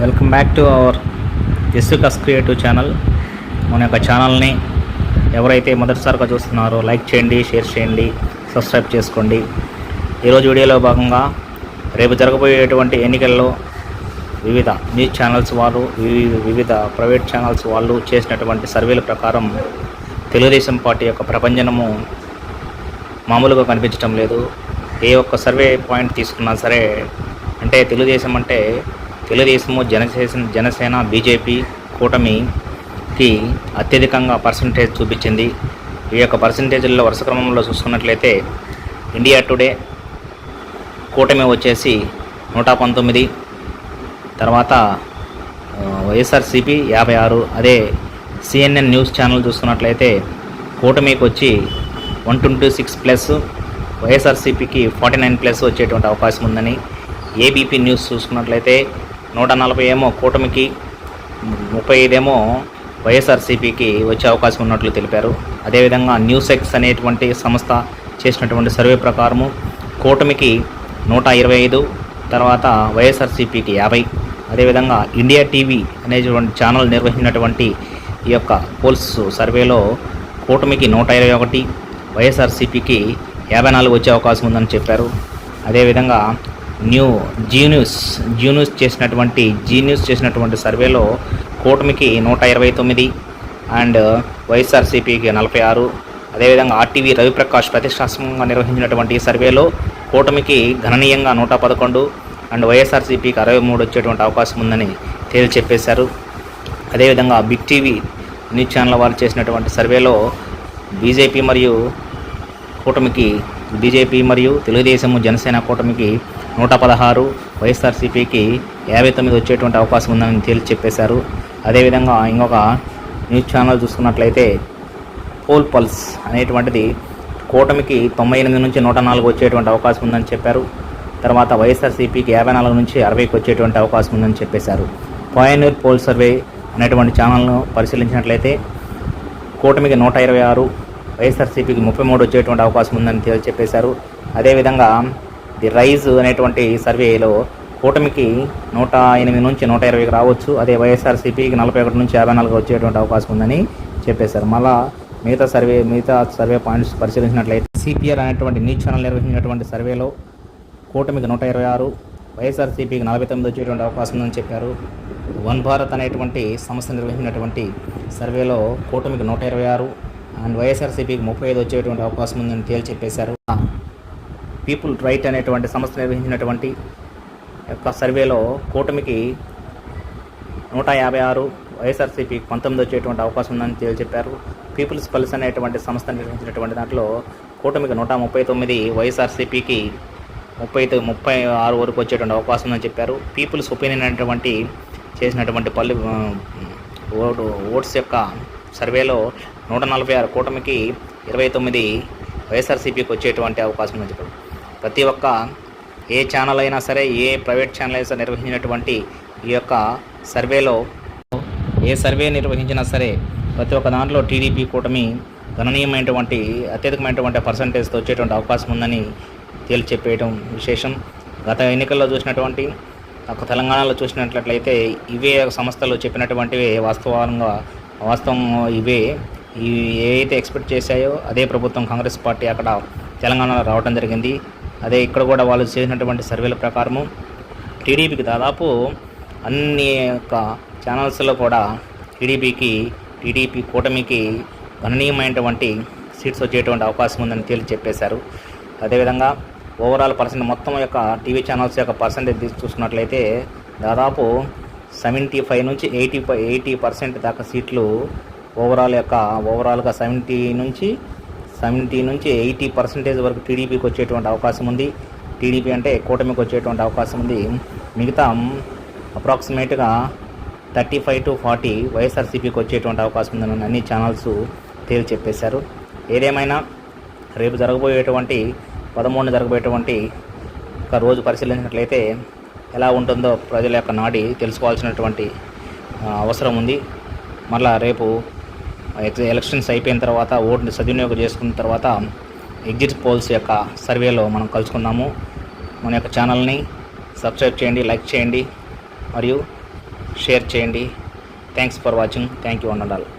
Welcome back to our ఎస్సుకస్ creative channel. మన యొక్క ఛానల్ని ఎవరైతే మొదటిసారిగా చూస్తున్నారో లైక్ చేయండి షేర్ చేయండి సబ్స్క్రైబ్ చేసుకోండి. ఈరోజు వీడియోలో భాగంగా రేపు జరగబోయేటువంటి ఎన్నికల్లో వివిధ న్యూస్ ఛానల్స్ వాళ్ళు వివిధ ప్రైవేట్ ఛానల్స్ వాళ్ళు చేసినటువంటి సర్వేల ప్రకారం తెలుగుదేశం పార్టీ యొక్క ప్రపంచనము మామూలుగా కనిపించడం లేదు. ఏ ఒక్క సర్వే పాయింట్ తీసుకున్నా సరే అంటే తెలుగుదేశం అంటే తెలుగుదేశము జనసేన జనసేన బీజేపీ కూటమికి అత్యధికంగా పర్సంటేజ్ చూపించింది. ఈ యొక్క పర్సంటేజ్లో వరుస క్రమంలో చూసుకున్నట్లయితే ఇండియా టుడే కూటమి వచ్చేసి నూట పంతొమ్మిది తర్వాత వైఎస్ఆర్సిపి వైఎస్ఆర్సీపీ యాభై ఆరు అదే సిఎన్ఎన్ న్యూస్ ఛానల్ చూసుకున్నట్లయితే కూటమికి వచ్చి వన్ ట్వంటీ సిక్స్ ప్లస్ వైఎస్ఆర్సీపీకి ఫార్టీ నైన్ ప్లస్ వచ్చేటువంటి అవకాశం ఉందని ఏబీపీ న్యూస్ చూసుకున్నట్లయితే నూట నలభై ఏమో కూటమికి ముప్పై ఐదేమో వైఎస్ఆర్సీపీకి వచ్చే అవకాశం ఉన్నట్లు తెలిపారు. అదేవిధంగా న్యూస్ ఎక్స్ అనేటువంటి సంస్థ చేసినటువంటి సర్వే ప్రకారము కూటమికి నూట ఇరవై ఐదు తర్వాత వైఎస్ఆర్సీపీకి యాభై. అదేవిధంగా ఇండియా టీవీ అనేటువంటి ఛానల్ నిర్వహించినటువంటి ఈ యొక్క పోల్స్ సర్వేలో కూటమికి నూట ఇరవై ఒకటి వైఎస్ఆర్సీపీకి యాభై నాలుగు వచ్చే అవకాశం ఉందని చెప్పారు. అదేవిధంగా new Zee news Zee news చేసినటువంటి జీ న్యూస్ చేసినటువంటి సర్వేలో కూటమికి నూట ఇరవై తొమ్మిది అండ్ వైఎస్ఆర్సీపీకి నలభై ఆరు. అదేవిధంగా ఆర్టీవీ రవిప్రకాష్ ప్రతిష్టాత్మకంగా నిర్వహించినటువంటి ఈ సర్వేలో కూటమికి గణనీయంగా నూట పదకొండు అండ్ వైఎస్ఆర్సీపీకి అరవై మూడు వచ్చేటువంటి అవకాశం ఉందని తేల్చి చెప్పేశారు అదేవిధంగా బిగ్ టీవీ న్యూస్ ఛానల్ వారు చేసినటువంటి సర్వేలో బీజేపీ మరియు కూటమికి బీజేపీ మరియు తెలుగుదేశం జనసేన కూటమికి నూట పదహారు వైఎస్ఆర్సీపీకి యాభై తొమ్మిది వచ్చేటువంటి అవకాశం ఉందని తేల్చి చెప్పేశారు. అదేవిధంగా ఇంకొక న్యూస్ ఛానల్ చూసుకున్నట్లయితే పోల్ పల్స్ అనేటువంటిది కూటమికి తొంభై ఎనిమిది నుంచి నూట నాలుగు వచ్చేటువంటి అవకాశం ఉందని చెప్పారు. తర్వాత వైఎస్ఆర్సీపీకి యాభై నాలుగు నుంచి అరవైకి వచ్చేటువంటి అవకాశం ఉందని చెప్పేశారు. పాయనూర్ పోల్ సర్వే అనేటువంటి ఛానల్ను పరిశీలించినట్లయితే కూటమికి నూట ఇరవై ఆరు వైఎస్ఆర్సీపీకి ముప్పై మూడు వచ్చేటువంటి అవకాశం ఉందని తేల్చి చెప్పేశారు. అదేవిధంగా ది రైజ్ అనేటువంటి సర్వేలో కూటమికి నూట ఎనిమిది నుంచి నూట ఇరవైకి రావచ్చు. అదే వైఎస్ఆర్సీపీకి నలభై ఒకటి నుంచి యాభై నాలుగు వచ్చేటువంటి అవకాశం ఉందని చెప్పేశారు. మళ్ళా మిగతా సర్వే మిగతా సర్వే పాయింట్స్ పరిశీలించినట్లయితే సిపిఆర్ అనేటువంటి న్యూస్ ఛానల్ నిర్వహించినటువంటి సర్వేలో కూటమికి నూట ఇరవై ఆరు వైఎస్ఆర్సీపీకి నలభై తొమ్మిది వచ్చేటువంటి అవకాశం ఉందని చెప్పారు. వన్ భారత్ అనేటువంటి సంస్థ నిర్వహించినటువంటి సర్వేలో కూటమికి నూట ఇరవై ఆరు అండ్ వైఎస్ఆర్సీపీకి ముప్పై ఐదు వచ్చేటువంటి అవకాశం ఉందని తేల్చి చెప్పేశారు. పీపుల్ రైట్ అనేటువంటి సంస్థ నిర్వహించినటువంటి యొక్క సర్వేలో కూటమికి నూట యాభై ఆరు వైఎస్ఆర్సీపీకి పంతొమ్మిది వచ్చేటువంటి అవకాశం ఉందని తేల్చెప్పారు. పీపుల్స్ పల్స్ అనేటువంటి సంస్థ నిర్వహించినటువంటి దాంట్లో కూటమికి నూట ముప్పై తొమ్మిది వైఎస్ఆర్సీపీకి ముప్పై ముప్పై ఆరు వరకు వచ్చేటువంటి అవకాశం ఉందని చెప్పారు. పీపుల్స్ ఒపీనియన్ అనేటువంటి చేసినటువంటి పల్లె ఓటు ఓట్స్ యొక్క సర్వేలో నూట నలభై ఆరు కూటమికి ఇరవై తొమ్మిది వైఎస్ఆర్సీపీకి వచ్చేటువంటి అవకాశం ఉందని చెప్పారు. ప్రతి ఒక్క ఏ ఛానల్ అయినా సరే ఏ ప్రైవేట్ ఛానల్ అయినా నిర్వహించినటువంటి ఈ యొక్క సర్వేలో ఏ సర్వే నిర్వహించినా సరే ప్రతి ఒక్క దాంట్లో టీడీపీ కూటమి గణనీయమైనటువంటి అత్యధికమైనటువంటి పర్సంటేజ్తో వచ్చేటువంటి అవకాశం ఉందని తేల్చెప్పేయడం విశేషం. గత ఎన్నికల్లో చూసినటువంటి ఒక తెలంగాణలో చూసినట్లయితే ఇవే సంస్థలు చెప్పినటువంటివి వాస్తవంగా వాస్తవం ఇవే. ఇవి ఏవైతే ఎక్స్పెక్ట్ చేశాయో అదే ప్రభుత్వం కాంగ్రెస్ పార్టీ అక్కడ తెలంగాణలో రావడం జరిగింది. అదే ఇక్కడ కూడా వాళ్ళు చేసినటువంటి సర్వేల ప్రకారము టీడీపీకి దాదాపు అన్ని యొక్క ఛానల్స్లో కూడా టీడీపీకి టీడీపీ కూటమికి గణనీయమైనటువంటి సీట్స్ వచ్చేటువంటి అవకాశం ఉందని తేల్చి చెప్పేశారు. అదేవిధంగా ఓవరాల్ పర్సెంట్ మొత్తం యొక్క టీవీ ఛానల్స్ యొక్క పర్సెంటేజ్ తీసి చూసుకున్నట్లయితే దాదాపు సెవెంటీ ఫైవ్ నుంచి ఎయిటీ ఫైవ్ ఎయిటీ పర్సెంట్ దాకా సీట్లు ఓవరాల్ యొక్క ఓవరాల్గా సెవెంటీ నుంచి సెవెంటీ నుంచి ఎయిటీ పర్సెంటేజ్ వరకు టీడీపీకి వచ్చేటువంటి అవకాశం ఉంది. టీడీపీ అంటే కూటమికి వచ్చేటువంటి అవకాశం ఉంది. మిగతా అప్రాక్సిమేట్గా థర్టీ ఫైవ్ టు ఫార్టీ వైఎస్ఆర్సీపీకి వచ్చేటువంటి అవకాశం ఉందని అన్ని ఛానల్స్ తేల్చి చెప్పేశారు ఏదేమైనా రేపు జరగబోయేటువంటి పదమూడున జరగబోయేటువంటి ఒక రోజు పరిశీలించినట్లయితే ఎలా ఉంటుందో ప్రజల యొక్క నాడి తెలుసుకోవాల్సినటువంటి అవసరం ఉంది. మళ్ళా రేపు ఎలక్షన్స్ అయిపోయిన తర్వాత ఓటుని సద్వినియోగం చేసుకున్న తర్వాత ఎగ్జిట్ పోల్స్ యొక్క సర్వేలో మనం కలుసుకుందాము. మన యొక్క ఛానల్ని సబ్స్క్రైబ్ చేయండి లైక్ చేయండి మరియు షేర్ చేయండి. Thanks for watching thank you and all